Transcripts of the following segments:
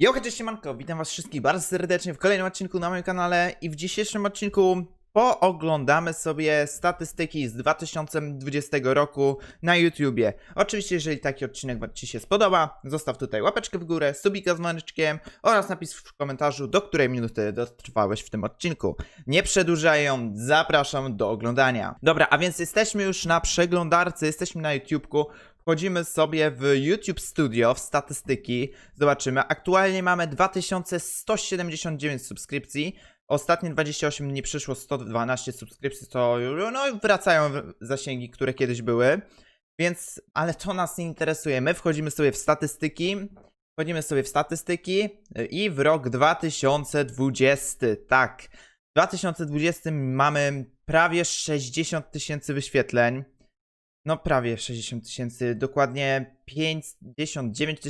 Jo, cześć siemanko, witam was wszystkich bardzo serdecznie w kolejnym odcinku na moim kanale i w dzisiejszym odcinku pooglądamy sobie statystyki z 2020 roku na YouTubie. Oczywiście, jeżeli taki odcinek ci się spodoba, zostaw tutaj łapeczkę w górę, subika z maneczkiem oraz napis w komentarzu, do której minuty dotrwałeś w tym odcinku. Nie przedłużając, zapraszam do oglądania. Dobra, a więc jesteśmy już na przeglądarce, jesteśmy na YouTubeku, Wchodzimy sobie w YouTube Studio, w statystyki, zobaczymy. Aktualnie mamy 2179 subskrypcji. Ostatnie 28 dni przyszło 112 subskrypcji, to no, wracają zasięgi, które kiedyś były. Więc, ale to nas nie interesuje. My wchodzimy sobie w statystyki. Wchodzimy sobie w statystyki i w rok 2020, tak. W 2020 mamy prawie 60 tysięcy wyświetleń. No prawie 60 tysięcy, dokładnie 59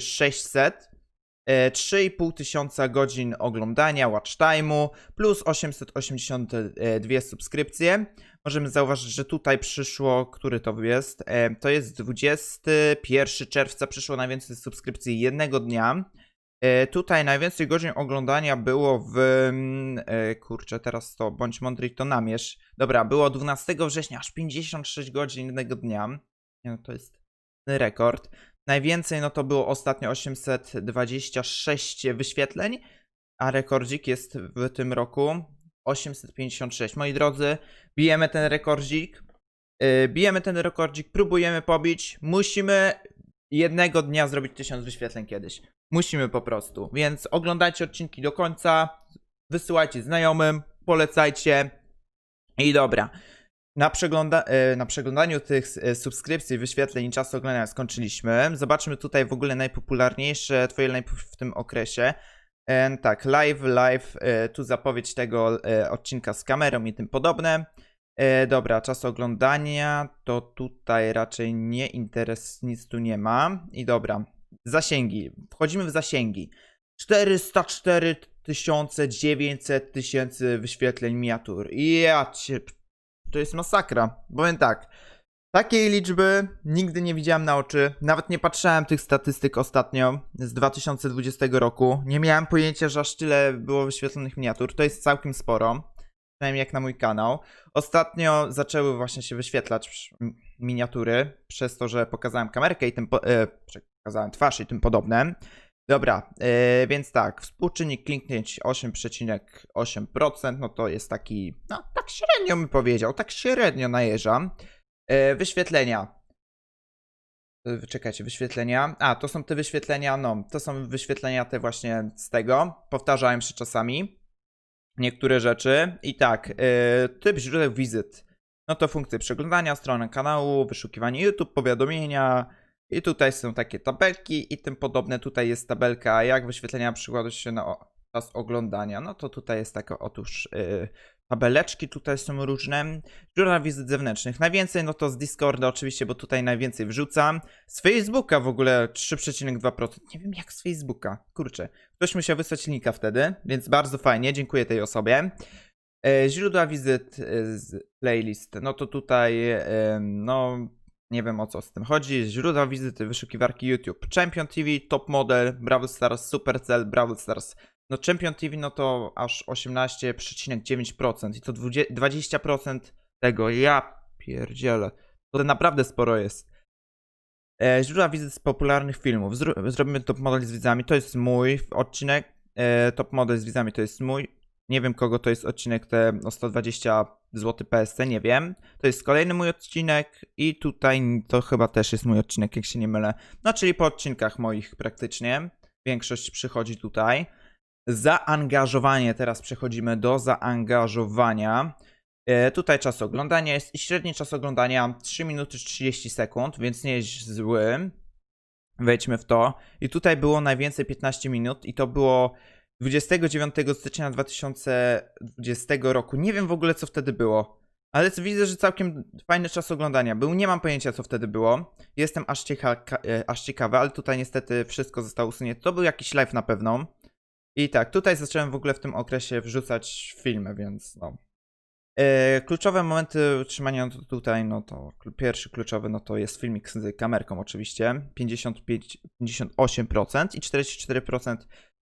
600, e, 3,5 tysiąca godzin oglądania, watch time'u, plus 882 subskrypcje. Możemy zauważyć, że tutaj przyszło, który to jest? E, To jest 21 czerwca, przyszło najwięcej subskrypcji jednego dnia. E, Tutaj najwięcej godzin oglądania było w. mm, E, kurczę, teraz to bądź mądry to namierz. Dobra, było 12 września, aż 56 godzin jednego dnia. No to jest rekord. Najwięcej no to było ostatnio 826 wyświetleń, a rekordzik jest w tym roku 856. Moi drodzy, bijemy ten rekordzik. E, Bijemy ten rekordzik, próbujemy pobić. Musimy jednego dnia zrobić 1000 wyświetleń kiedyś. Musimy po prostu. Więc oglądajcie odcinki do końca, wysyłajcie znajomym, polecajcie. I dobra. Na, przegląda e, na przeglądaniu tych e, subskrypcji, wyświetleń i czasu oglądania skończyliśmy. Zobaczmy tutaj w ogóle najpopularniejsze, twoje w tym okresie. E, tak, live, live, tu zapowiedź tego odcinka z kamerą i tym podobne. Dobra, czas oglądania to tutaj raczej nie interes, nic tu nie ma. I dobra, zasięgi. Wchodzimy w zasięgi. 404 900 tysięcy wyświetleń miniatur. Ja cię... To jest masakra. Powiem tak. Takiej liczby nigdy nie widziałem na oczy. Nawet nie patrzałem tych statystyk ostatnio z 2020 roku. Nie miałem pojęcia, że aż tyle było wyświetlonych miniatur. To jest całkiem sporo. Przynajmniej jak na mój kanał. Ostatnio zaczęły właśnie się wyświetlać miniatury przez to, że pokazałem kamerkę i tym po- e, pokazałem twarz i tym podobne. Dobra, e, więc tak, współczynnik kliknięć 8,8%, no to jest taki, no tak średnio bym powiedział, tak średnio najeżdżam. E, wyświetlenia. E, Czekajcie, wyświetlenia. A, to są te wyświetlenia, no, to są wyświetlenia te właśnie z tego. Powtarzałem się czasami niektóre rzeczy. I tak, typ źródeł wizyt. No to funkcje przeglądania, strony kanału, wyszukiwanie YouTube, powiadomienia. I tutaj są takie tabelki i tym podobne. Tutaj jest tabelka, jak wyświetlenia przykładają się na czas oglądania. No to tutaj jest taka, otóż yy, tabeleczki tutaj są różne. Źródła wizyt zewnętrznych. Najwięcej no to z Discorda oczywiście, bo tutaj najwięcej wrzucam. Z Facebooka w ogóle 3,2%. Nie wiem jak z Facebooka. Kurczę. Ktoś musiał wysłać linka wtedy, więc bardzo fajnie. Dziękuję tej osobie. E, Źródła wizyt e, z playlist. No to tutaj, e, no nie wiem o co z tym chodzi. Źródła wizyty, wyszukiwarki YouTube. Champion TV, Top Model, Brawl Stars, Supercell, Brawl Stars. No Champion TV no to aż 18,9% i to 20 20% tego. Ja pierdzielę. To naprawdę sporo jest. E, źródła wizyt z popularnych filmów. Zrobimy top model z widzami. To jest mój odcinek. E, top model z widzami to jest mój. Nie wiem kogo to jest odcinek te o 120 zł PSC, nie wiem. To jest kolejny mój odcinek i tutaj to chyba też jest mój odcinek, jak się nie mylę. No czyli po odcinkach moich praktycznie. Większość przychodzi tutaj. Zaangażowanie, teraz przechodzimy do zaangażowania. E, tutaj czas oglądania jest średni czas oglądania 3 minuty 30 sekund, więc nie jest zły. Wejdźmy w to. I tutaj było najwięcej 15 minut i to było 29 stycznia 2020 roku. Nie wiem w ogóle co wtedy było, ale widzę, że całkiem fajny czas oglądania był. Nie mam pojęcia co wtedy było. Jestem aż, cieka e, aż ciekawy, ale tutaj niestety wszystko zostało usunięte. To był jakiś live na pewno. I tak, tutaj zacząłem w ogóle w tym okresie wrzucać filmy, więc no. E, kluczowe momenty utrzymania no tutaj, no to pierwszy kluczowy, no to jest filmik z kamerką oczywiście, 55, 58% i 44% e,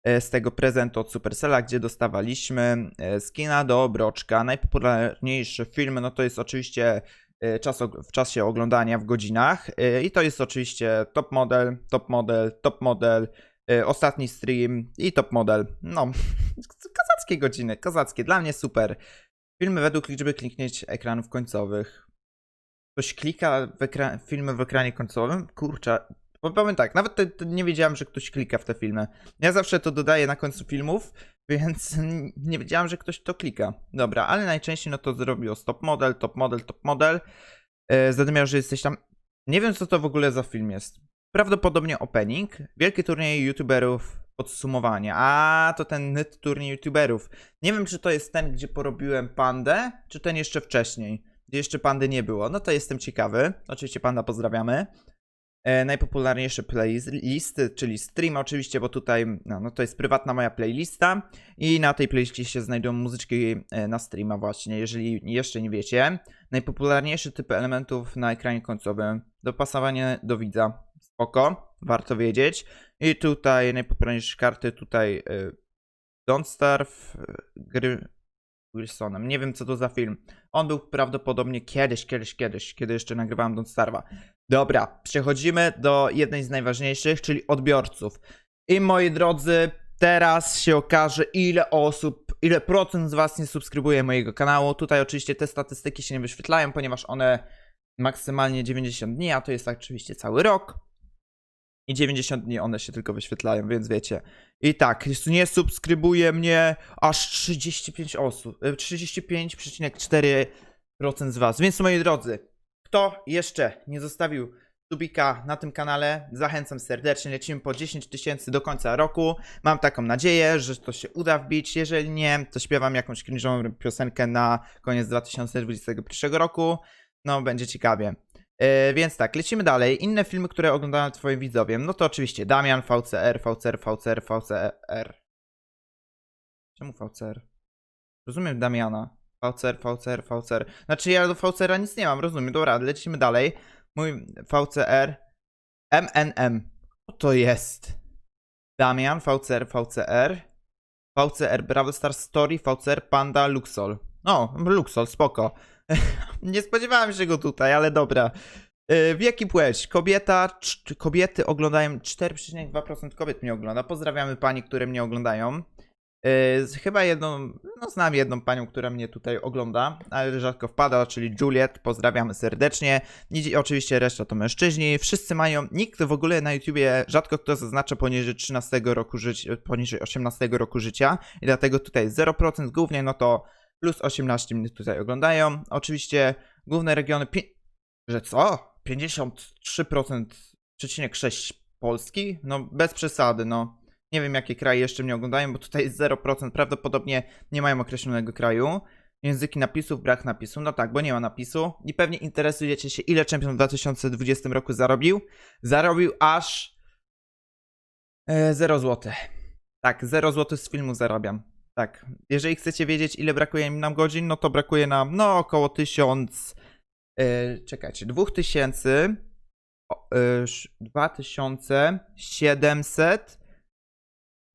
z tego prezentu od Supercella, gdzie dostawaliśmy e, skina do broczka. Najpopularniejszy film, no to jest oczywiście e, czas, w czasie oglądania w godzinach e, i to jest oczywiście top model, top model, top model, e, ostatni stream i top model. No, kozackie godziny, kozackie, dla mnie super. Filmy według liczby kliknięć ekranów końcowych. Ktoś klika w ekra- filmy w ekranie końcowym? Kurczę. Bo Powiem tak, nawet te, te nie wiedziałem, że ktoś klika w te filmy. Ja zawsze to dodaję na końcu filmów, więc nie wiedziałem, że ktoś to klika. Dobra, ale najczęściej no to zrobił stop model, top model, top model. E, Zadymiał, że jesteś tam. Nie wiem, co to w ogóle za film jest. Prawdopodobnie opening. Wielki turniej youtuberów podsumowanie. A, to ten net turniej youtuberów. Nie wiem, czy to jest ten, gdzie porobiłem pandę, czy ten jeszcze wcześniej, gdzie jeszcze pandy nie było. No to jestem ciekawy. Oczywiście panda pozdrawiamy. E, najpopularniejsze playlisty, czyli stream oczywiście, bo tutaj no, no to jest prywatna moja playlista i na tej playliście się znajdują muzyczki e, na streama właśnie, jeżeli jeszcze nie wiecie. Najpopularniejsze typy elementów na ekranie końcowym, dopasowanie do widza, spoko, warto wiedzieć. I tutaj najpopularniejsze karty, tutaj e, Don't Starve, gry Wilsonem. Nie wiem, co to za film. On był prawdopodobnie kiedyś, kiedyś, kiedyś, kiedy jeszcze nagrywałem Don't Starve'a. Dobra, przechodzimy do jednej z najważniejszych, czyli odbiorców. I moi drodzy, teraz się okaże, ile osób, ile procent z Was nie subskrybuje mojego kanału. Tutaj oczywiście te statystyki się nie wyświetlają, ponieważ one maksymalnie 90 dni, a to jest oczywiście cały rok. I 90 dni one się tylko wyświetlają, więc wiecie. I tak, nie subskrybuje mnie aż 35 osób. e, 35,4% z Was. Więc moi drodzy, kto jeszcze nie zostawił subika na tym kanale, zachęcam serdecznie. Lecimy po 10 tysięcy do końca roku. Mam taką nadzieję, że to się uda wbić. Jeżeli nie, to śpiewam jakąś cringe'ową piosenkę na koniec 2021 roku. No, będzie ciekawie. E, więc tak, lecimy dalej. Inne filmy, które oglądają Twoim widzowie. No to oczywiście Damian, VCR, VCR, VCR, VCR. Czemu VCR? Rozumiem Damiana. VCR, VCR, VCR. Znaczy ja do VCR-a nic nie mam, rozumiem. Dobra, lecimy dalej. Mój VCR. MNM. Co to jest? Damian, VCR, VCR. VCR, Brawl Stars Story, VCR, Panda, Luxol. No, Luxol, spoko. nie spodziewałem się go tutaj, ale dobra. Yy, Wieki płeć. Kobieta, kobiety oglądają, 4,2% kobiet mnie ogląda. Pozdrawiamy pani, które mnie oglądają. Yy, chyba jedną, no znam jedną panią, która mnie tutaj ogląda, ale rzadko wpada, czyli Juliet, pozdrawiamy serdecznie. I oczywiście reszta to mężczyźni, wszyscy mają, nikt w ogóle na YouTubie, rzadko kto zaznacza poniżej 13 roku życia, poniżej 18 roku życia i dlatego tutaj 0%, głównie no to plus 18 mnie tutaj oglądają. Oczywiście główne regiony, że co? 53,6 Polski? No bez przesady, no. Nie wiem, jakie kraje jeszcze mnie oglądają, bo tutaj jest 0%. Prawdopodobnie nie mają określonego kraju. Języki napisów, brak napisu. No tak, bo nie ma napisu. I pewnie interesujecie się, ile czempion w 2020 roku zarobił. Zarobił aż e, 0 zł. Tak, 0 zł z filmu zarabiam. Tak. Jeżeli chcecie wiedzieć, ile brakuje nam godzin, no to brakuje nam no około 1000. E, czekajcie, 2000. o, e, sz- 2700.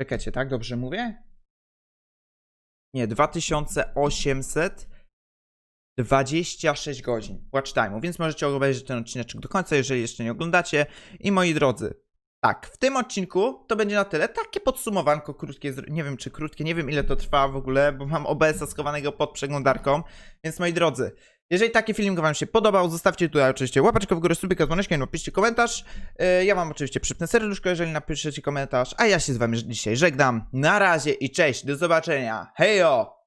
Czekajcie, tak? Dobrze mówię? Nie, 2826 godzin watch time'u, więc możecie obejrzeć ten odcinek do końca, jeżeli jeszcze nie oglądacie. I moi drodzy, tak, w tym odcinku to będzie na tyle. Takie podsumowanko krótkie, nie wiem czy krótkie, nie wiem ile to trwa w ogóle, bo mam OBS-a schowanego pod przeglądarką. Więc moi drodzy, jeżeli taki film wam się podobał, zostawcie tutaj oczywiście łapeczkę w górę, subika dzwoneczkiem, napiszcie komentarz. Yy, Ja wam oczywiście przypnę serduszko, jeżeli napiszecie komentarz, a ja się z wami dzisiaj żegnam. Na razie i cześć, do zobaczenia. Hejo!